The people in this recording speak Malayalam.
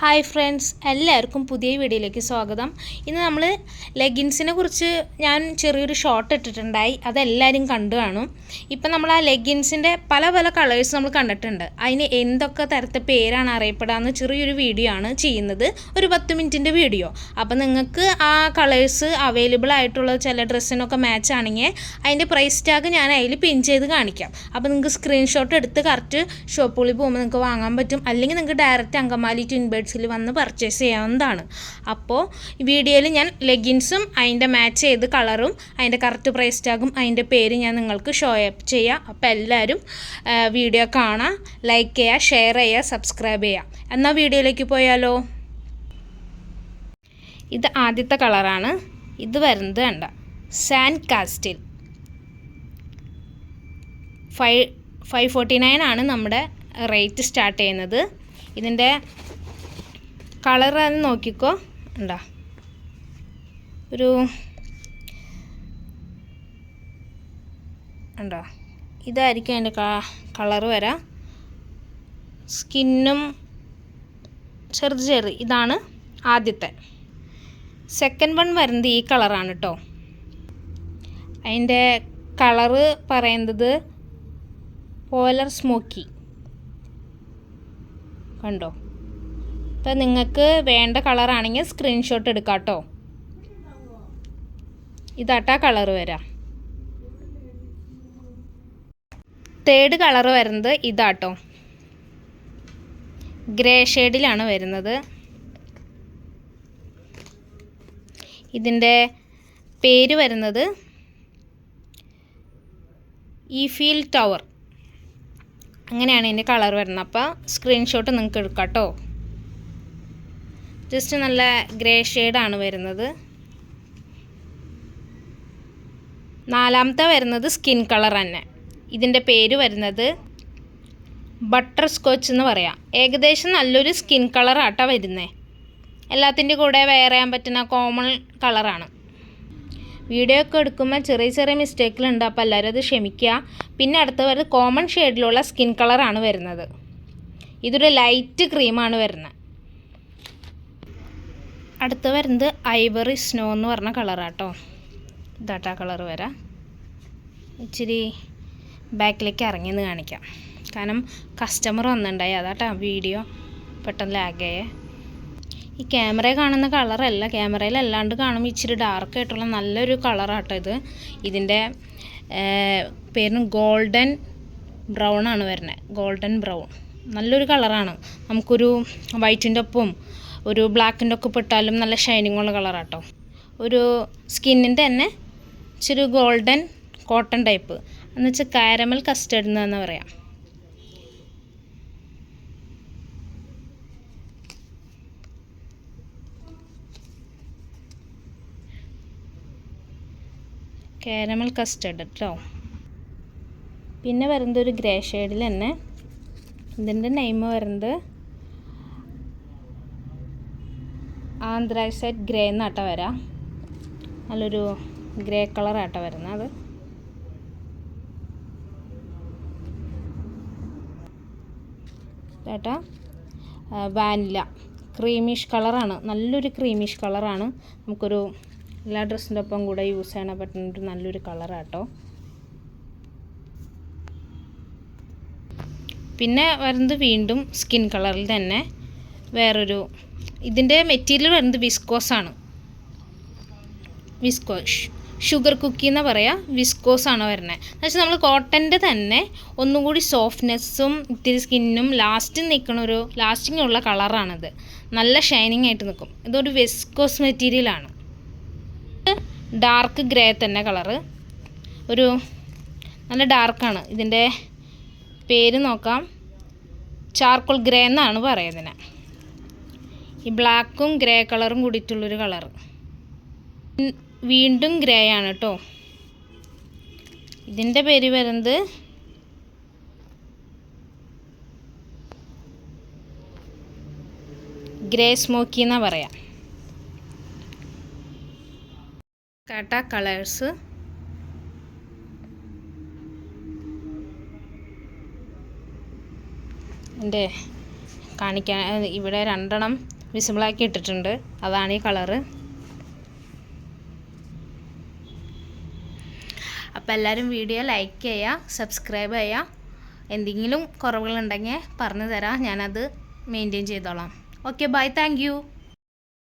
ഹായ് ഫ്രണ്ട്സ് എല്ലാവർക്കും പുതിയ വീഡിയോയിലേക്ക് സ്വാഗതം. ഇന്ന് നമ്മൾ ലെഗിൻസിനെ കുറിച്ച് ഞാൻ ചെറിയൊരു ഷോർട്ട് ഇട്ടിട്ടുണ്ടായി അതെല്ലാവരും കണ്ടു കാണും. ഇപ്പം നമ്മൾ ആ ലെഗിൻസിന്റെ പല പല കളേഴ്സ് നമ്മൾ കണ്ടിട്ടുണ്ട്. അതിന് എന്തൊക്കെ തരത്തെ പേരാണ് അറിയപ്പെടാമെന്ന് ചെറിയൊരു വീഡിയോ ആണ് ചെയ്യുന്നത്. ഒരു പത്ത് മിനിറ്റിന്റെ വീഡിയോ അപ്പം നിങ്ങൾക്ക് ആ കളേഴ്സ് അവൈലബിൾ ആയിട്ടുള്ള ചില ഡ്രസ്സിനൊക്കെ മാച്ച് ആണെങ്കിൽ അതിന്റെ പ്രൈസ് ടാഗ് ഞാൻ അതിൽ പിൻ ചെയ്ത് കാണിക്കാം. അപ്പോൾ നിങ്ങൾക്ക് സ്ക്രീൻഷോട്ട് എടുത്ത് കറക്റ്റ് ഷോപ്പുകളിൽ പോകുമ്പോൾ നിങ്ങൾക്ക് വാങ്ങാൻ പറ്റും. അല്ലെങ്കിൽ നിങ്ങൾക്ക് ഡയറക്റ്റ് അങ്കമാലി ട്വിൻ ബേഡ്സിൽ വന്ന് പർച്ചേസ് ചെയ്യാവുന്നതാണ്. അപ്പോൾ വീഡിയോയിൽ ഞാൻ ലെഗിൻസും അതിന്റെ മാച്ച് ചെയ്ത് കളറും അതിന്റെ കറക്റ്റ് പ്രൈസ് ടാഗും അതിന്റെ പേര് ഞാൻ നിങ്ങൾക്ക് ഷോ അപ്പ് ചെയ്യാം. അപ്പോൾ എല്ലാവരും വീഡിയോ കാണാം ലൈക്ക് ചെയ്യുക ഷെയർ ചെയ്യുക സബ്സ്ക്രൈബ് ചെയ്യുക എന്നാൽ വീഡിയോയിലേക്ക് പോയാലോ? ഇത് ആദ്യത്തെ കളറാണ് ഇത് വരുന്നത് കണ്ട sand castle five five forty nine ആണ് നമ്മുടെ റേറ്റ് സ്റ്റാർട്ട് ചെയ്യുന്നത്. ഇതിന്റെ കളർ ആണ് നോക്കിക്കോ. ഉണ്ടാ ഒരു ഉണ്ടോ ഇതായിരിക്കും അതിന്റെ കളറ് വരാം. സ്കിന്നും ചെറുത് ചെറു ഇതാണ് ആദ്യത്തെ. സെക്കൻഡ് വൺ വരുന്നത് ഈ കളറാണ് കേട്ടോ അതിന്റെ കളറ് പറയുന്നത് പോലർ സ്മോക്കി. കണ്ടോ? ഇപ്പം നിങ്ങൾക്ക് വേണ്ട കളറാണെങ്കിൽ സ്ക്രീൻഷോട്ട് എടുക്കാം കേട്ടോ ഇതാട്ടാ കളറ് വരാം. തേർഡ് കളറ് വരുന്നത് ഇതാട്ടോ. ഗ്രേ ഷെയ്ഡിലാണ് വരുന്നത്. ഇതിന്റെ പേര് വരുന്നത് ഈഫീൽ ടവർ അങ്ങനെയാണ് ഇതിന്റെ കളർ വരുന്നത്. അപ്പോൾ സ്ക്രീൻഷോട്ട് നിങ്ങൾക്ക് എടുക്കാം കേട്ടോ ജസ്റ്റ് നല്ല ഗ്രേ ഷെയ്ഡാണ് വരുന്നത്. നാലാമത്തെ വരുന്നത് സ്കിൻ കളർ തന്നെ. ഇതിന്റെ പേര് വരുന്നത് ബട്ടർ സ്കോച്ച് എന്ന് പറയാം. ഏകദേശം നല്ലൊരു സ്കിൻ കളറാട്ടാ വരുന്നേ. എല്ലാത്തിന്റെ കൂടെ വെയർ ചെയ്യാൻ പറ്റുന്ന കോമൺ കളറാണ് വീഡിയോ ഒക്കെ എടുക്കുമ്പോൾ ചെറിയ ചെറിയ മിസ്റ്റേക്കിലുണ്ട് അപ്പോൾ എല്ലാവരും അത് ക്ഷമിക്കുക. പിന്നെ അടുത്ത വരുന്നത് കോമൺ ഷെയ്ഡിലുള്ള സ്കിൻ കളറാണ് വരുന്നത്. ഇതൊരു ലൈറ്റ് ക്രീമാണ് വരുന്നത്. അടുത്ത വരുന്നത് ഐവറി സ്നോ എന്ന് പറഞ്ഞ കളറാട്ടോ. ഇതാട്ടാ കളർ വരാം. ഇച്ചിരി ബാക്കിലേക്ക് ഇറങ്ങിയെന്ന് കാണിക്കാം. കാരണം കസ്റ്റമർ വന്നിട്ടുണ്ടായി അതാട്ടാ വീഡിയോ പെട്ടെന്ന് ലാഗായേ ഈ ക്യാമറയെ കാണുന്ന കളറല്ല. ക്യാമറയിൽ അല്ലാണ്ട് കാണുമ്പോൾ ഇച്ചിരി ഡാർക്ക് ആയിട്ടുള്ള നല്ലൊരു കളറാട്ടോ ഇത്. ഇതിന്റെ പേരിന് ഗോൾഡൻ ബ്രൗൺ ആണ് വരുന്നത് ഗോൾഡൻ ബ്രൗൺ നല്ലൊരു കളറാണ്. നമുക്കൊരു വൈറ്റിന്റെ ഒപ്പം ഒരു ബ്ലാക്കിന്റെ ഒക്കെ പെട്ടാലും നല്ല ഷൈനിങ് ഉള്ള കളറാട്ടോ ഒരു സ്കിന്നിന്റെ തന്നെ ഇച്ചിരി ഗോൾഡൻ കോട്ടൺ ടൈപ്പ് എന്ന് വെച്ചാൽ കാരമൽ കസ്റ്റേർഡ് എന്ന് പറയാം. കാരമൽ കസ്റ്റേർഡ് കേട്ടോ പിന്നെ വരുന്നത് ഒരു ഗ്രേ ഷെയ്ഡിൽ തന്നെ ഇതിന്റെ നെയിം വരുന്നത് ആന്ത്രാക്സൈറ്റ് ഗ്രേ എന്നാട്ട വരാം. നല്ലൊരു ഗ്രേ കളറാട്ട വരുന്നത് ചേട്ടാ വാനില ക്രീമിഷ് കളറാണ് നല്ലൊരു ക്രീമിഷ് കളറാണ് നമുക്കൊരു എല്ലാ ഡ്രസ്സിന്റെ ഒപ്പം കൂടെ യൂസ് ചെയ്യാൻ പറ്റുന്ന ഒരു നല്ലൊരു കളറാട്ടോ പിന്നെ വരുന്നത് വീണ്ടും സ്കിൻ കളറിൽ തന്നെ. വേറൊരു ഇതിന്റെ മെറ്റീരിയൽ വരുന്നത് വിസ്കോസ് ആണ്. വിസ്കോസ് ഷുഗർ കുക്കി എന്ന് പറയുക വിസ്കോസ് ആണ് വരുന്നത് എന്ന് വെച്ചാൽ നമ്മൾ കോട്ടന്റെ തന്നെ ഒന്നും കൂടി സോഫ്റ്റ്നെസ്സും ഇത്തിരി സ്കിന്നും ലാസ്റ്റ് നിൽക്കുന്ന ഒരു ലാസ്റ്റിംഗ് ഉള്ള കളറാണിത് നല്ല ഷൈനിങ് ആയിട്ട് നിൽക്കും ഇതൊരു വിസ്കോസ് മെറ്റീരിയലാണ് ഡാർക്ക് ഗ്രേ തന്നെ കളറ് ഒരു നല്ല ഡാർക്കാണ് ഇതിന്റെ പേര് നോക്കാം. ചാർക്കോൾ ഗ്രേ എന്നാണ് പറയുന്നത് ഈ ബ്ലാക്കും ഗ്രേ കളറും കൂടിയിട്ടുള്ളൊരു കളർ വീണ്ടും ഗ്രേ ആണ് കേട്ടോ ഇതിന്റെ പേര് വരുന്നത് ഗ്രേ സ്മോക്കി എന്നാ പറയാം. കാട്ട കളേഴ്സ്. എന്റെ കാണിക്കാൻ ഇവിടെ രണ്ടെണ്ണം വിസിബിളാക്കി ഇട്ടിട്ടുണ്ട്. അതാണ് ഈ കളറ്. അപ്പോൾ എല്ലാവരും വീഡിയോ ലൈക്ക് ചെയ്യുക സബ്സ്ക്രൈബ് ചെയ്യുക എന്തെങ്കിലും കുറവുകളുണ്ടെങ്കിൽ പറഞ്ഞു തരാം. ഞാനത് മെയിന്റെയിൻ ചെയ്തോളാം. Okay bye thank